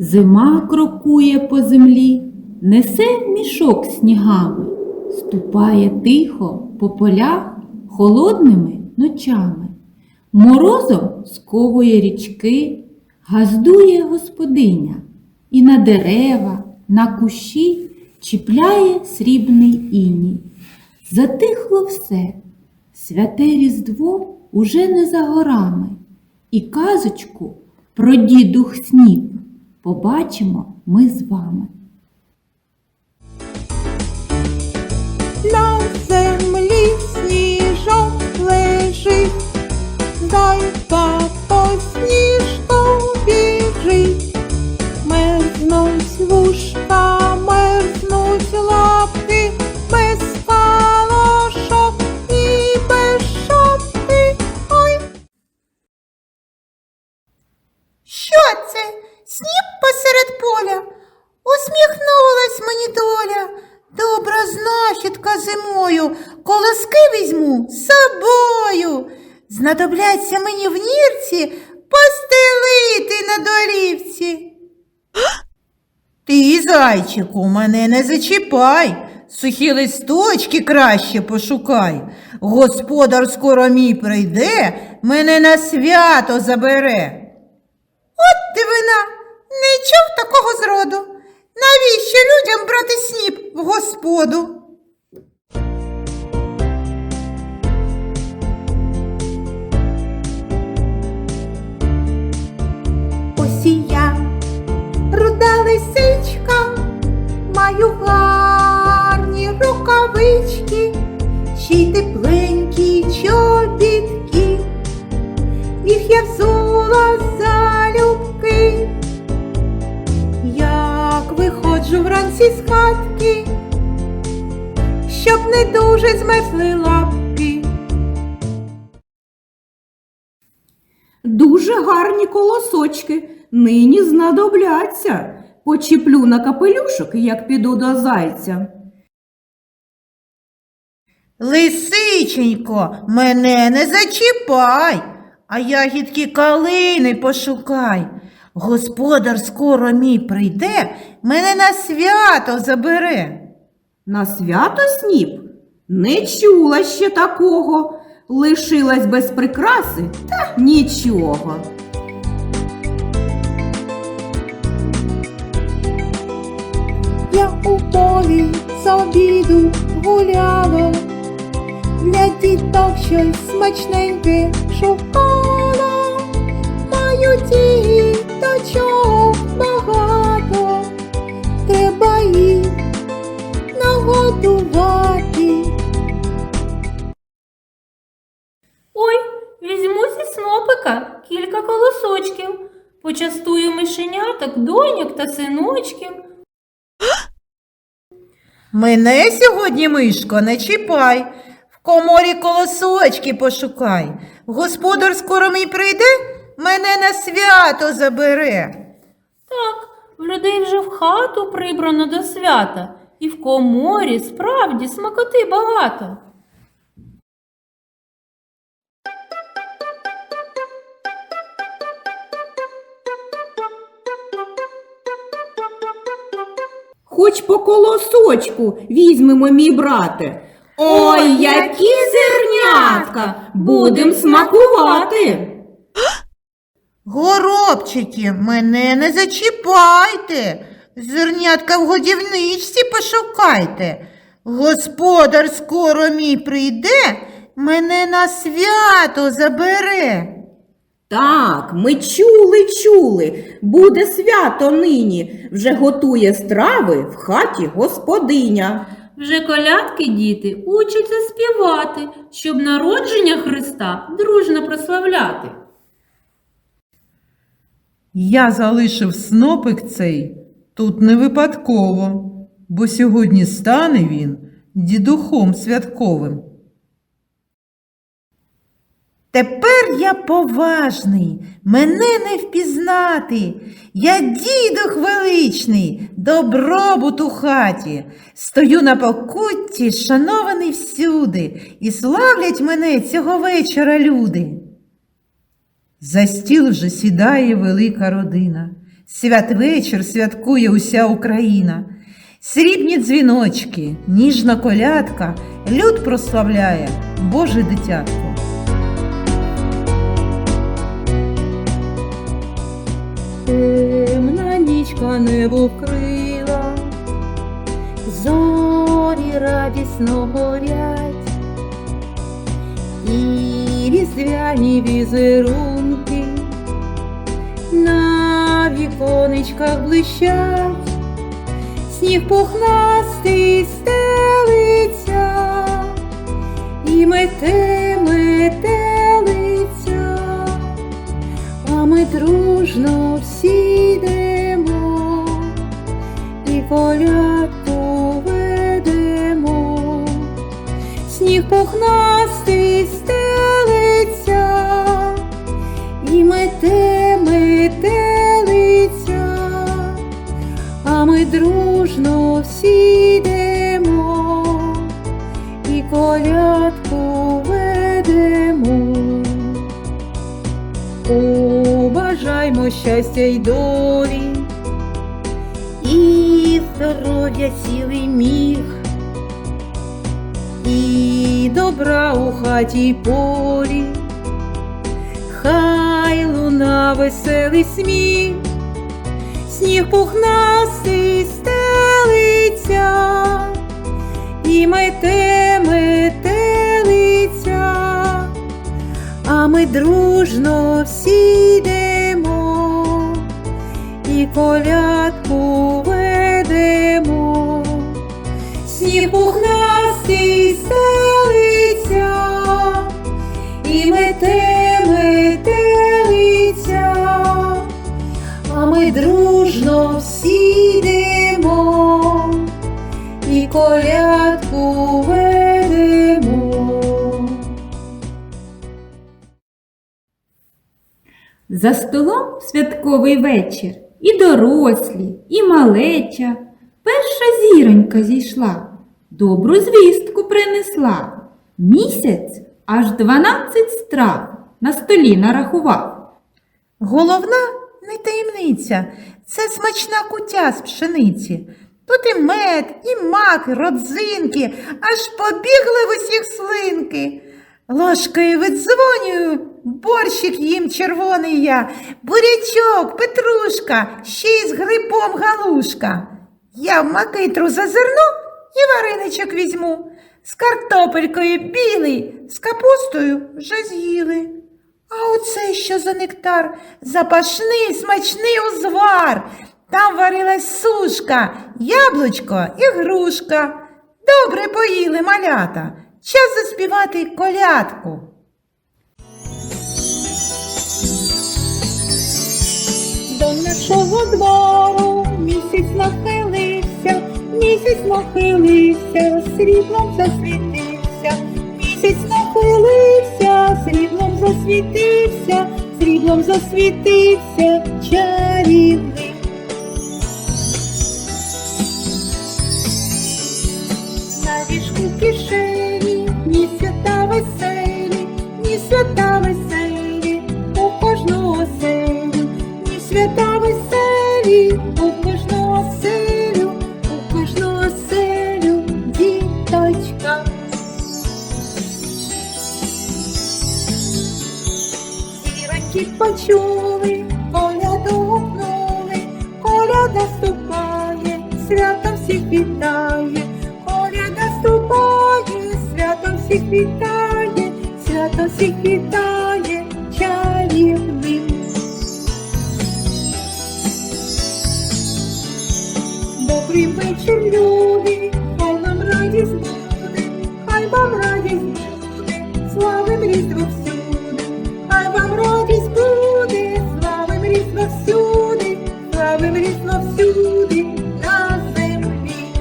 Зима крокує по землі, несе мішок снігами, ступає тихо по полях холодними ночами. Морозом сковує річки, газдує господиня, і на дерева, на кущі чіпляє срібний іній. Затихло все, святе Різдво уже не за горами, і казочку про дідух сніп побачимо ми з вами. На землі сніжок лежить, собою. Знадобляться мені в нірці постелити на долівці. Ти, зайчику, мене не зачіпай, сухі листочки краще пошукай. Господар скоро мій прийде, мене на свято забере. От дивина, не чув такого зроду. Навіщо людям брати сніп в господу? Рукавички, ще й тепленькі чобітки. Їх я взула залюбки. Як виходжу вранці з хатки, щоб не дуже змерзли лапки. Дуже гарні колосочки, нині знадобляться. Почіплю на капелюшок, як піду до зайця. Лисиченько, мене не зачіпай, а ягідки калини пошукай. Господар скоро мій прийде, мене на свято забере. На свято сніп? Не чула ще такого. Лишилась без прикраси та нічого. Я у полі з обіду гуляла, для діток щось смачненьке шукала, маю діточок багато, треба їх нагодувати. Ой, візьму зі снопика кілька колосочків, почастую мишеняток, доньок та синочків. Мене сьогодні, мишко, не чіпай, коморі колосочки пошукай. Господар скоро мій прийде, мене на свято забере. Так, в людей вже в хату прибрано до свята, і в коморі справді смакоти багато. Хоч по колосочку візьмемо, мій брате. Ой, які зернятка! Будем смакувати. Горобчики, мене не зачіпайте. Зернятка в годівничці пошукайте. Господар скоро мій прийде, мене на свято забере. Так, ми чули, чули. Буде свято нині. Вже готує страви в хаті господиня. Вже колядки діти учаться співати, щоб народження Христа дружно прославляти. Я залишив снопик цей тут не випадково, бо сьогодні стане він дідухом святковим. Тепер я поважний, мене не впізнати. Я дідух величний, добробут у хаті. Стою на покутті, шанований всюди, і славлять мене цього вечора люди. За стіл вже сідає велика родина. Святвечір святкує уся Україна. Срібні дзвіночки, ніжна колядка, люд прославляє Боже дитятко. Темна нічка небо вкрила, зорі радісно горять, і різдвяні візерунки на віконечках блищать, сніг пухнастий стелиться, пухнастий стелиться, і мете метелиця, а ми дружно всі йдемо і колядку ведемо. Побажаймо щастя й долі, і здоров'я цілий міг, добра у хаті й полі, хай луна веселий сміх, сніг пухнастий стелиться, і мете метелиця. А ми дружно всі і колядку За столом святковий вечір, і дорослі, і малеча. Перша зіронька зійшла, добру звістку принесла. Місяць аж дванадцять страв на столі нарахував. Головна не таємниця, це смачна кутя з пшениці. Тут і мед, і мак, і родзинки, аж побігли в усіх слинки. Ложкою видзвонюю, борщик їм червоний я, бурячок, петрушка, ще й з грибом галушка. Я в макитру зазирну і вареничок візьму. З картопелькою білий, з капустою вже з'їли. А оце що за нектар? Запашний, смачний узвар. Там варилась сушка, яблучко і грушка. Добре поїли малята. Час заспівати колядку. До нашого двору місяць нахилився, місяць нахилився, сріблом засвітився, місяць нахилився, сріблом засвітився, сріблом засвітився, чарівний. На вішку кишені, свята веселі, у кожного оселю, ні свята веселі, у кожного оселю, у кожного оселю, діточка. Зіроньки почули, коляду гукнули, коляда ступає, святом всіх вітає, коляда ступає, святом всіх вітає, свято всіх вітає, чарівним. Добрий вечір, люди, хай вам радість буде, хай вам радість буде, славим різдво всюди, хай вам радість буде, славим різдво всюди, славим різдво всюди на землі.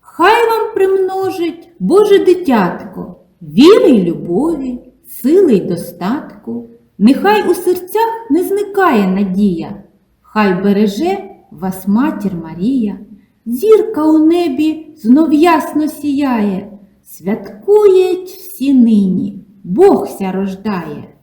Хай вам примножить Боже дитятко, віри й любові, сили й достатку. Нехай у серцях не зникає надія, хай береже вас матір Марія, зірка у небі знов ясно сіяє, святкують всі нині, Бог ся рождає.